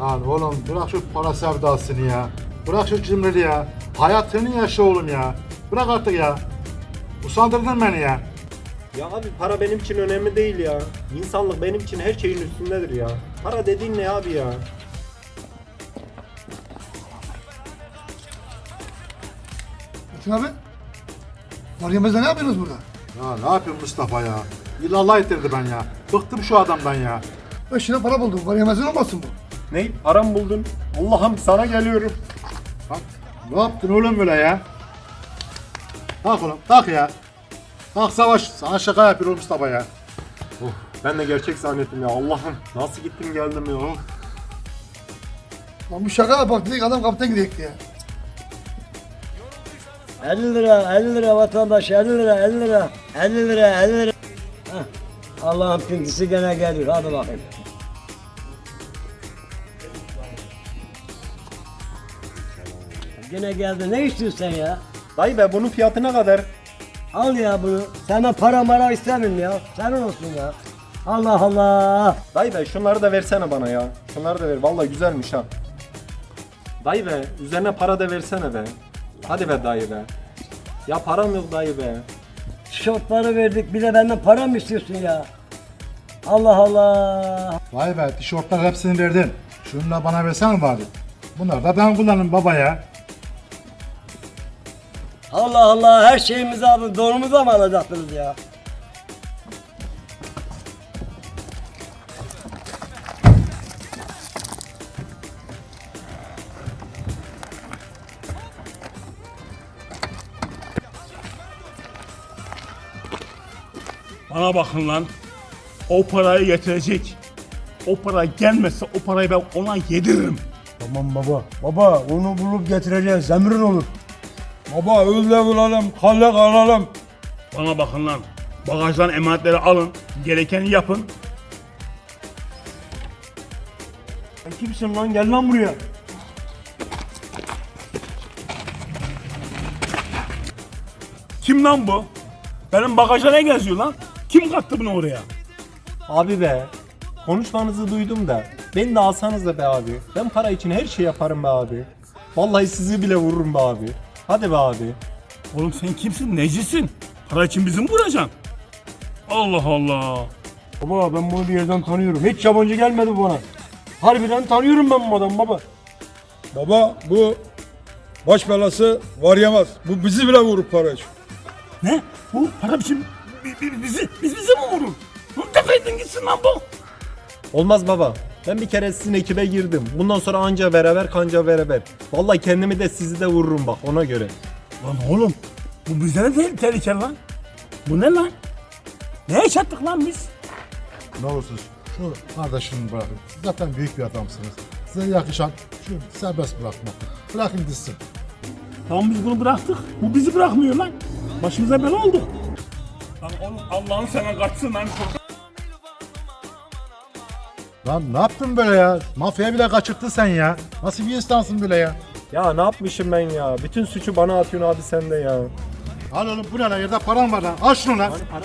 Lan oğlum bırak şu para sevdasını ya. Bırak şu cimriliği ya. Hayatını yaşa oğlum ya. Bırak artık ya. Usandırdın beni ya. Ya abi para benim için önemli değil ya. İnsanlık benim için her şeyin üstündedir ya. Para dediğin ne abi ya? Metin abi. Var yemezde ne yapıyorsunuz burada? Ya ne yapıyorsun Mustafa ya? İllallah ettirdi ben ya. Bıktım şu adamdan ya. Beş lira para buldum. Var yemezden olmasın bu. Ne? Param buldun. Allah'ım sana geliyorum. Bak, ne yaptın oğlum böyle ya? Kalk oğlum kalk ya. Kalk savaş. Sana şaka yapıyor oğlum Mustafa ya. Oh, ben de gerçek zannettim ya. Allah'ım nasıl gittim geldim ya. Oh. Lan bu şaka yapak dedik adam kaptan gidecekti ya. 50 lira, 50 lira vatandaş, 50 lira, 50 lira, 50 lira, 50 lira. Heh. Allah'ın pintisi gene geliyor. Hadi bakayım. Gene geldi. Ne istiyorsun sen ya? Dayı be bunun fiyatı ne kadar? Al ya bunu. Sana para mara istemem ya. Senin olsun ya. Allah Allah. Dayı be şunları da versene bana ya. Şunları da ver. Vallahi güzelmiş ha. Dayı be üzerine para da versene be. Hadi be dayı be. Ya param yok dayı be. Tişörtleri verdik. Bir de benden para mı istiyorsun ya? Allah Allah. Vay be tişörtler hepsini verdin. Şunu da bana versene bari. Bunlar da ben kullanırım baba ya. Allah Allah. Her şeyimizi alın. Donumuzu mı alacaksınız ya? Bana bakın lan. O parayı getirecek. O para gelmezse o parayı ben ona yediririm. Tamam baba. Baba onu bulup getireceğiz. Emrin olur. Baba öyle bulalım, kalle kalalım. Bana bakın lan. Bagajdan emanetleri alın. Gerekeni yapın. Sen kimsin lan? Gel lan buraya. Kim lan bu? Benim bagajda ne geziyor lan? Kim kattı bunu oraya? Abi be. Konuşmanızı duydum da. Beni de alsanız da be abi. Ben para için her şey yaparım be abi. Vallahi sizi bile vururum be abi. Hadi be abi. Oğlum sen kimsin? Necisin? Para için bizi mi vuracaksın? Allah Allah. Baba ben bunu bir yerden tanıyorum. Hiç yabancı gelmedi bu bana. Harbiden tanıyorum ben bu adamı baba. Baba bu baş belası var yemez. Bu bizi bile vurur para için. Ne? Bu para için bi- bi- bizi, biz bize mi vurur? Defedin gitsin lan bu. Olmaz baba. Ben bir kere sizin ekibe girdim. Bundan sonra anca beraber kanca beraber. Vallahi kendimi de sizi de vururum bak ona göre. Lan oğlum bu bize de te- tehlikeli lan. Bu ne lan? Ne yaşattık lan biz? Ne olursunuz şu kardeşini bırakın. Siz zaten büyük bir adamsınız. Size yakışan şu serbest bırakmak. Bırakın gitsin. Tamam biz bunu bıraktık. Bu bizi bırakmıyor lan. Başımıza bela oldu. Lan oğlum Allah'ını seven kaçsın lan. Lan ne yaptın böyle ya? Mafya bile kaçırttın sen ya. Nasıl bir insansın böyle ya? Ya ne yapmışım ben ya? Bütün suçu bana atıyorsun abi sen de ya. Al oğlum bu ne lan yerde param var lan. Al şunu lan. Para?